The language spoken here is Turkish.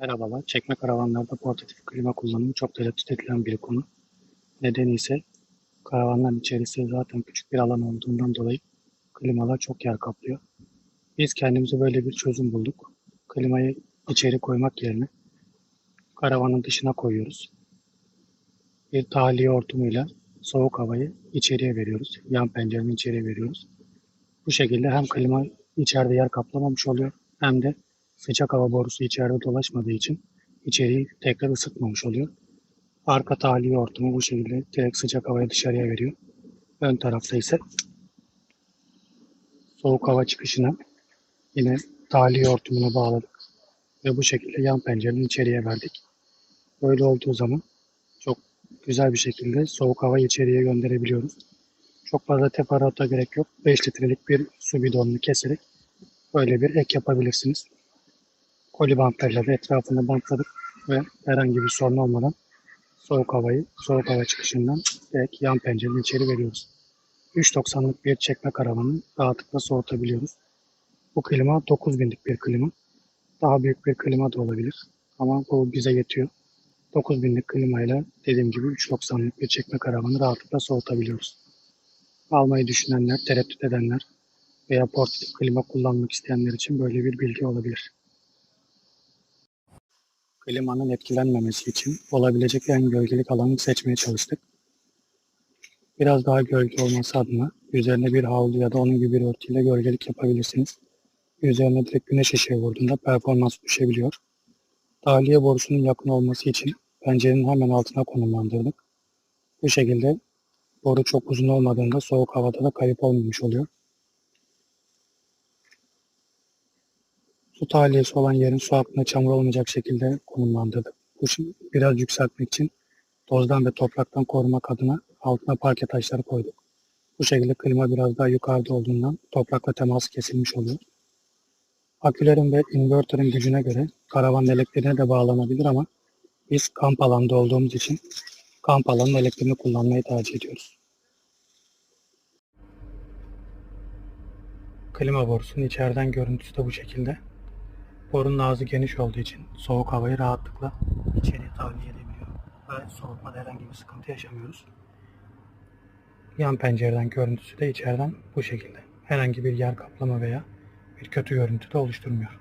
Merhabalar. Çekme karavanlarda portatif klima kullanımı çok tereddüt edilen bir konu. Nedeni ise karavanların içerisi zaten küçük bir alan olduğundan dolayı klimalar çok yer kaplıyor. Biz kendimize böyle bir çözüm bulduk. Klimayı içeri koymak yerine karavanın dışına koyuyoruz. Bir tahliye hortumuyla soğuk havayı içeriye veriyoruz. Yan pencerenin içeriye veriyoruz. Bu şekilde hem klima içeride yer kaplamamış oluyor hem de sıcak hava borusu içeride dolaşmadığı için içeriği tekrar ısıtmamış oluyor. Arka tahliye hortumu bu şekilde direkt sıcak havayı dışarıya veriyor. Ön tarafta ise soğuk hava çıkışına yine tahliye hortumuna bağladık. Ve bu şekilde yan pencerenin içeriye verdik. Böyle olduğu zaman çok güzel bir şekilde soğuk havayı içeriye gönderebiliyoruz. Çok fazla teferruata gerek yok. 5 litrelik bir su bidonunu keserek böyle bir ek yapabilirsiniz. Koli bantlarıyla da etrafını bantladık ve herhangi bir sorun olmadan soğuk havayı, soğuk hava çıkışından direkt yan pencerenin içeri veriyoruz. 3.90'lık bir çekme karavanı rahatlıkla soğutabiliyoruz. Bu klima 9000'lik bir klima. Daha büyük bir klima da olabilir. Ama bu bize yetiyor. 9000'lik klimayla dediğim gibi 3.90'lık bir çekme karavanı rahatlıkla soğutabiliyoruz. Almayı düşünenler, tereddüt edenler veya portatif klima kullanmak isteyenler için böyle bir bilgi olabilir. Klimanın etkilenmemesi için olabilecek en gölgelik alanı seçmeye çalıştık. Biraz daha gölge olması adına üzerine bir havlu ya da onun gibi bir örtüyle gölgelik yapabilirsiniz. Üzerine direkt güneş ışığı vurduğunda performans düşebiliyor. Tahliye borusunun yakın olması için pencerenin hemen altına konumlandırdık. Bu şekilde boru çok uzun olmadığında soğuk havada da kayıp olmamış oluyor. Su tahliyesi olan yerin su hakkında çamur olmayacak şekilde konumlandırdık. Şimdi biraz yükseltmek için tozdan ve topraktan korumak adına altına parke taşları koyduk. Bu şekilde klima biraz daha yukarıda olduğundan toprakla teması kesilmiş oluyor. Akülerin ve inverter'ın gücüne göre karavan elektriğine de bağlanabilir ama biz kamp alanda olduğumuz için kamp alanının elektriğini kullanmayı tercih ediyoruz. Klima borusunun içeriden görüntüsü de bu şekilde. Borunun ağzı geniş olduğu için soğuk havayı rahatlıkla içeriye tahliye edebiliyor. Ve soğutmada herhangi bir sıkıntı yaşamıyoruz. Yan pencereden görüntüsü de içeriden bu şekilde. Herhangi bir yer kaplama veya bir kötü görüntü de oluşturmuyor.